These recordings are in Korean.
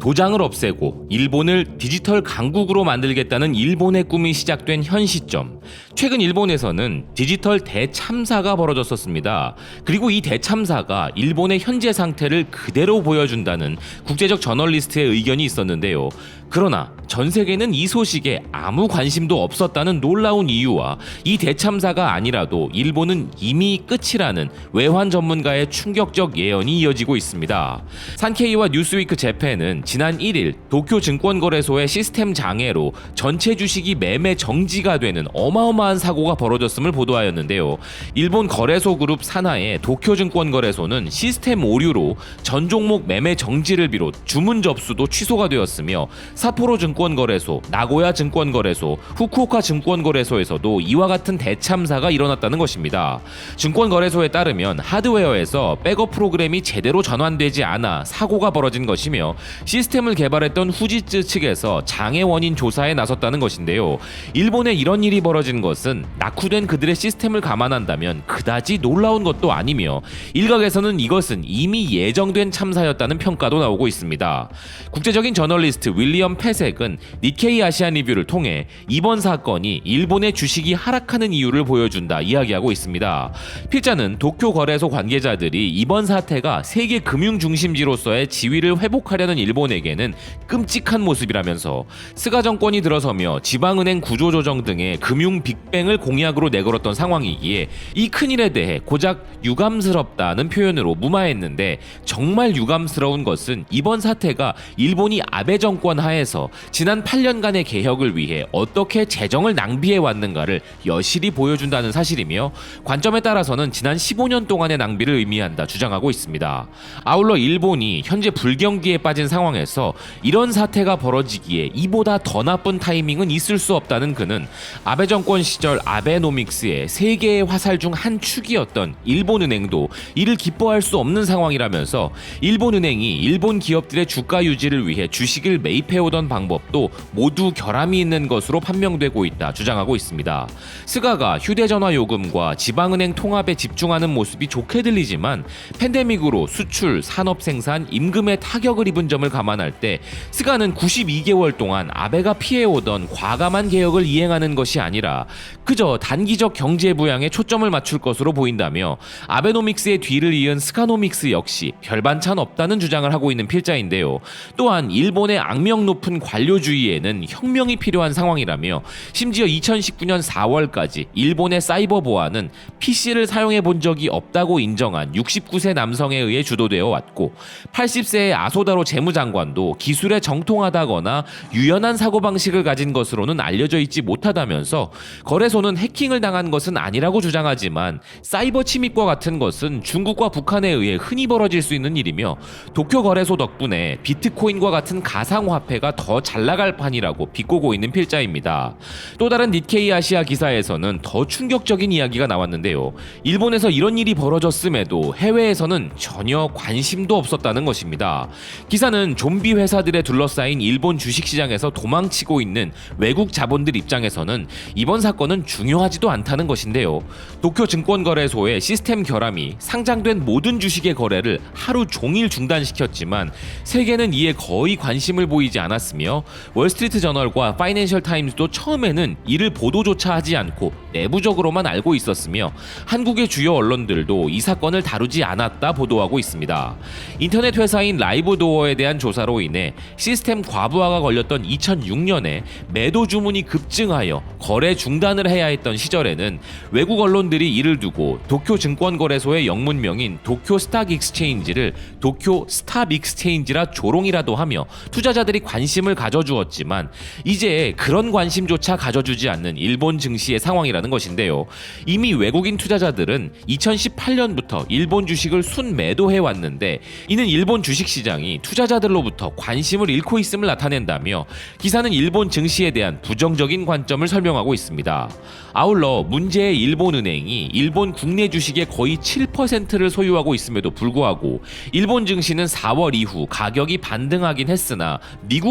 도장을 없애고 일본을 디지털 강국으로 만들겠다는 일본의 꿈이 시작된 현 시점. 최근 일본에서는 디지털 대참사가 벌어졌었습니다. 그리고 이 대참사가 일본의 현재 상태를 그대로 보여준다는 국제적 저널리스트의 의견이 있었는데요. 그러나 전 세계는 이 소식에 아무 관심도 없었다는 놀라운 이유와 이 대참사가 아니라도 일본은 이미 끝이라는 외환 전문가의 충격적 예언이 이어지고 있습니다. 산케이와 뉴스위크 재팬은 지난 1일 도쿄 증권거래소의 시스템 장애로 전체 주식이 매매 정지가 되는 어마어마한 사고가 벌어졌음을 보도하였는데요. 일본 거래소 그룹 산하의 도쿄 증권거래소는 시스템 오류로 전 종목 매매 정지를 비롯 주문 접수도 취소가 되었으며 사포로 증권거래소, 나고야 증권거래소, 후쿠오카 증권거래소에서도 이와 같은 대참사가 일어났다는 것입니다. 증권거래소에 따르면 하드웨어에서 백업 프로그램이 제대로 전환되지 않아 사고가 벌어진 것이며 시스템을 개발했던 후지츠 측에서 장애 원인 조사에 나섰다는 것인데요. 일본에 이런 일이 벌어진 것은 낙후된 그들의 시스템을 감안한다면 그다지 놀라운 것도 아니며 일각에서는 이것은 이미 예정된 참사였다는 평가도 나오고 있습니다. 국제적인 저널리스트 윌리엄 페색은 니케이 아시아 리뷰를 통해 이번 사건이 일본의 주식이 하락하는 이유를 보여준다 이야기하고 있습니다. 필자는 도쿄 거래소 관계자들이 이번 사태가 세계 금융 중심지로서의 지위를 회복하려는 일본에게는 끔찍한 모습이라면서 스가 정권이 들어서며 지방은행 구조조정 등의 금융 빅뱅을 공약으로 내걸었던 상황이기에 이 큰일에 대해 고작 유감스럽다는 표현으로 무마했는데 정말 유감스러운 것은 이번 사태가 일본이 아베 정권 하에 서 지난 8년간의 개혁을 위해 어떻게 재정을 낭비해 왔는가를 여실히 보여준다는 사실이며 관점에 따라서는 지난 15년 동안의 낭비를 의미한다 주장하고 있습니다. 아울러 일본이 현재 불경기에 빠진 상황에서 이런 사태가 벌어지기에 이보다 더 나쁜 타이밍은 있을 수 없다는 그는 아베 정권 시절 아베노믹스의 세계의 화살 중 한 축이었던 일본은행도 이를 기뻐할 수 없는 상황이라면서 일본은행이 일본 기업들의 주가 유지를 위해 주식을 매입해 오던 방법도 모두 결함이 있는 것으로 판명되고 있다 주장하고 있습니다. 스가가 휴대전화 요금과 지방은행 통합에 집중하는 모습이 좋게 들리지만 팬데믹으로 수출, 산업 생산, 임금에 타격을 입은 점을 감안할 때 스가는 92개월 동안 아베가 피해오던 과감한 개혁을 이행하는 것이 아니라 그저 단기적 경제 부양에 초점을 맞출 것으로 보인다며 아베노믹스의 뒤를 이은 스카노믹스 역시 별반찬 없다는 주장을 하고 있는 필자인데요. 또한 일본의 악명 높은 관료주의에는 혁명이 필요한 상황이라며 심지어 2019년 4월까지 일본의 사이버 보안은 PC를 사용해 본 적이 없다고 인정한 69세 남성에 의해 주도되어 왔고 80세의 아소다로 재무장관도 기술에 정통하다거나 유연한 사고방식을 가진 것으로는 알려져 있지 못하다면서 거래소는 해킹을 당한 것은 아니라고 주장하지만 사이버 침입과 같은 것은 중국과 북한에 의해 흔히 벌어질 수 있는 일이며 도쿄 거래소 덕분에 비트코인과 같은 가상화폐가 더 잘 나갈 판이라고 비꼬고 있는 필자입니다. 또 다른 니케이 아시아 기사에서는 더 충격적인 이야기가 나왔는데요. 일본에서 이런 일이 벌어졌음에도 해외에서는 전혀 관심도 없었다는 것입니다. 기사는 좀비 회사들에 둘러싸인 일본 주식시장에서 도망치고 있는 외국 자본들 입장에서는 이번 사건은 중요하지도 않다는 것인데요. 도쿄 증권거래소의 시스템 결함이 상장된 모든 주식의 거래를 하루 종일 중단시켰지만 세계는 이에 거의 관심을 보이지 않았 으며 월스트리트 저널과 파이낸셜 타임즈도 처음에는 이를 보도조차 하지 않고 내부적으로만 알고 있었으며 한국의 주요 언론들도 이 사건을 다루지 않았다 보도하고 있습니다. 인터넷 회사인 라이브도어에 대한 조사로 인해 시스템 과부하가 걸렸던 2006년에 매도 주문이 급증하여 거래 중단을 해야 했던 시절에는 외국 언론들이 이를 두고 도쿄 증권거래소의 영문명인 도쿄 스탁 익스체인지를 도쿄 스탑 익스체인지라 조롱이라도 하며 투자자들이 관심 을 가져주었지만 이제 그런 관심조차 가져주지 않는 일본 증시의 상황이라는 것인데요. 이미 외국인 투자자들은 2018년부터 일본 주식을 순매도해 왔는데 이는 일본 주식 시장이 투자자들로부터 관심을 잃고 있음을 나타낸다며 기사는 일본 증시에 대한 부정적인 관점을 설명하고 있습니다. 아울러 문제의 일본은행이 일본 국내 주식의 거의 7%를 소유하고 있음에도 불구하고 일본 증시는 4월 이후 가격이 반등하긴 했으나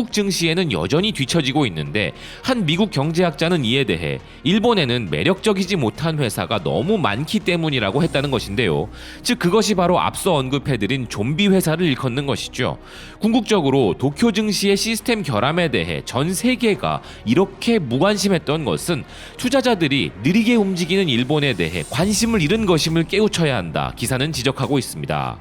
미국 증시에는 여전히 뒤처지고 있는데 한 미국 경제학자는 이에 대해 일본에는 매력적이지 못한 회사가 너무 많기 때문이라고 했다는 것인데요. 즉 그것이 바로 앞서 언급해드린 좀비 회사를 일컫는 것이죠. 궁극적으로 도쿄 증시의 시스템 결함에 대해 전 세계가 이렇게 무관심했던 것은 투자자들이 느리게 움직이는 일본에 대해 관심을 잃은 것임을 깨우쳐야 한다. 기사는 지적하고 있습니다.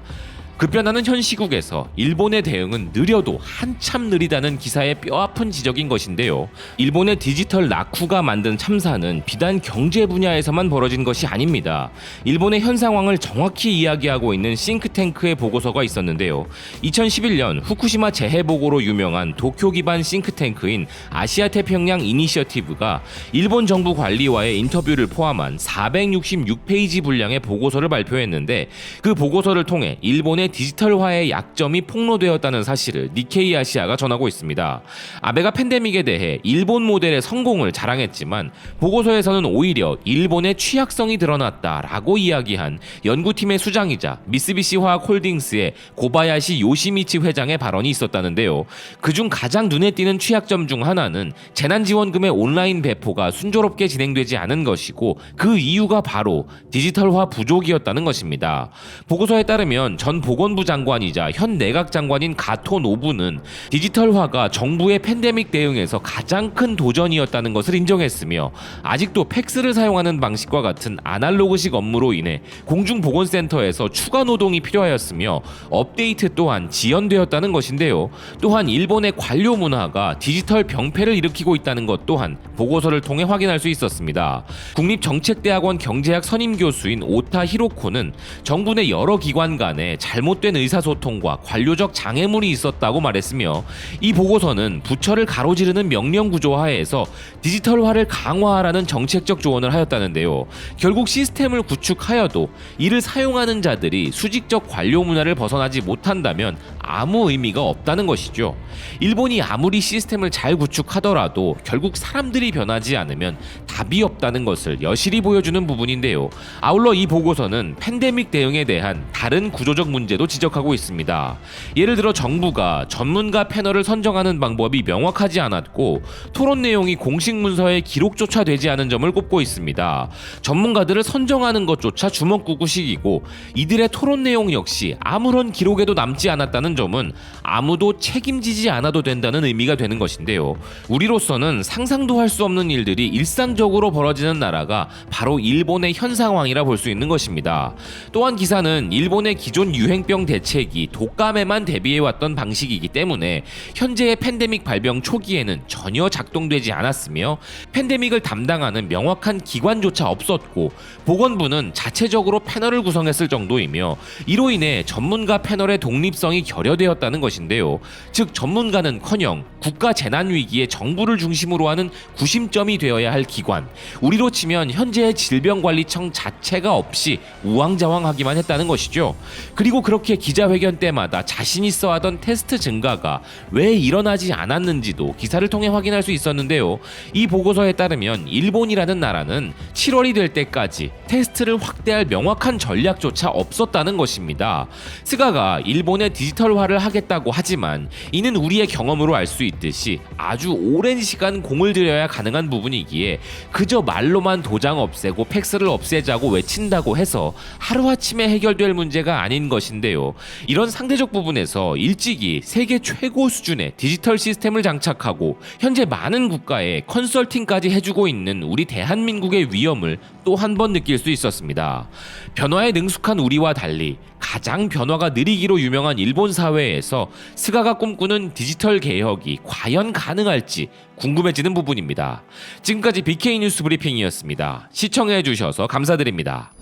급변하는 현 시국에서 일본의 대응은 느려도 한참 느리다는 기사의 뼈아픈 지적인 것인데요. 일본의 디지털 나쿠가 만든 참사는 비단 경제 분야에서만 벌어진 것이 아닙니다. 일본의 현 상황을 정확히 이야기하고 있는 싱크탱크의 보고서가 있었는데요. 2011년 후쿠시마 재해 보고로 유명한 도쿄 기반 싱크탱크인 아시아 태평양 이니셔티브가 일본 정부 관리와의 인터뷰를 포함한 466페이지 분량의 보고서를 발표했는데 그 보고서를 통해 일본의 디지털화의 약점이 폭로되었다는 사실을 니케이 아시아가 전하고 있습니다. 아베가 팬데믹에 대해 일본 모델의 성공을 자랑했지만 보고서에서는 오히려 일본의 취약성이 드러났다라고 이야기한 연구팀의 수장이자 미쓰비시 화학 홀딩스의 고바야시 요시미치 회장의 발언이 있었다는데요. 그중 가장 눈에 띄는 취약점 중 하나는 재난지원금의 온라인 배포가 순조롭게 진행되지 않은 것이고 그 이유가 바로 디지털화 부족이었다는 것입니다. 보고서에 따르면 전 보건부 장관이자 현 내각 장관인 가토 노부는 디지털화가 정부의 팬데믹 대응에서 가장 큰 도전이었다는 것을 인정했으며 아직도 팩스를 사용하는 방식과 같은 아날로그식 업무로 인해 공중보건센터에서 추가 노동이 필요하였으며 업데이트 또한 지연되었다는 것인데요. 또한 일본의 관료 문화가 디지털 병폐를 일으키고 있다는 것 또한 보고서를 통해 확인할 수 있었습니다. 국립정책대학원 경제학 선임 교수인 오타 히로코는 정부 내 여러 기관 간에 잘 못된 의사소통과 관료적 장애물이 있었다고 말했으며 이 보고서는 부처를 가로지르는 명령 구조 하에서 디지털화를 강화하라는 정책적 조언을 하였다는데요. 결국 시스템을 구축하여도 이를 사용하는 자들이 수직적 관료 문화를 벗어나지 못한다면 아무 의미가 없다는 것이죠. 일본이 아무리 시스템을 잘 구축하더라도 결국 사람들이 변하지 않으면 답이 없다는 것을 여실히 보여주는 부분인데요. 아울러 이 보고서는 팬데믹 대응에 대한 다른 구조적 문제 도 지적하고 있습니다. 예를 들어 정부가 전문가 패널을 선정하는 방법이 명확하지 않았고 토론 내용이 공식 문서에 기록조차 되지 않은 점을 꼽고 있습니다. 전문가들을 선정하는 것조차 주먹구구식이고 이들의 토론 내용 역시 아무런 기록에도 남지 않았다는 점은 아무도 책임지지 않아도 된다는 의미가 되는 것인데요. 우리로서는 상상도 할 수 없는 일들이 일상적으로 벌어지는 나라가 바로 일본의 현 상황이라 볼 수 있는 것입니다. 또한 기사는 일본의 기존 유행 병 대책이 독감에만 대비해왔던 방식이기 때문에 현재의 팬데믹 발병 초기에는 전혀 작동되지 않았으며 팬데믹을 담당하는 명확한 기관조차 없었고 보건부는 자체적으로 패널을 구성했을 정도이며 이로 인해 전문가 패널의 독립성이 결여되었다는 것인데요. 즉 전문가는커녕 국가 재난 위기에 정부를 중심으로 하는 구심점이 되어야 할 기관, 우리로 치면 현재의 질병관리청 자체가 없이 우왕좌왕하기만 했다는 것이죠. 그리고 그 렇게 기자회견 때마다 자신이 써하던 테스트 증가가 왜 일어나지 않았는지도 기사를 통해 확인할 수 있었는데요. 이 보고서에 따르면 일본이라는 나라는 7월이 될 때까지 테스트를 확대할 명확한 전략조차 없었다는 것입니다. 스가가 일본의 디지털화를 하겠다고 하지만 이는 우리의 경험으로 알 수 있듯이 아주 오랜 시간 공을 들여야 가능한 부분이기에 그저 말로만 도장 없애고 팩스를 없애자고 외친다고 해서 하루아침에 해결될 문제가 아닌 것인 데요. 이런 상대적 부분에서 일찍이 세계 최고 수준의 디지털 시스템을 장착하고 현재 많은 국가에 컨설팅까지 해주고 있는 우리 대한민국의 위험을 또 한 번 느낄 수 있었습니다. 변화에 능숙한 우리와 달리 가장 변화가 느리기로 유명한 일본 사회에서 스가가 꿈꾸는 디지털 개혁이 과연 가능할지 궁금해지는 부분입니다. 지금까지 BK 뉴스 브리핑이었습니다. 시청해 주셔서 감사드립니다.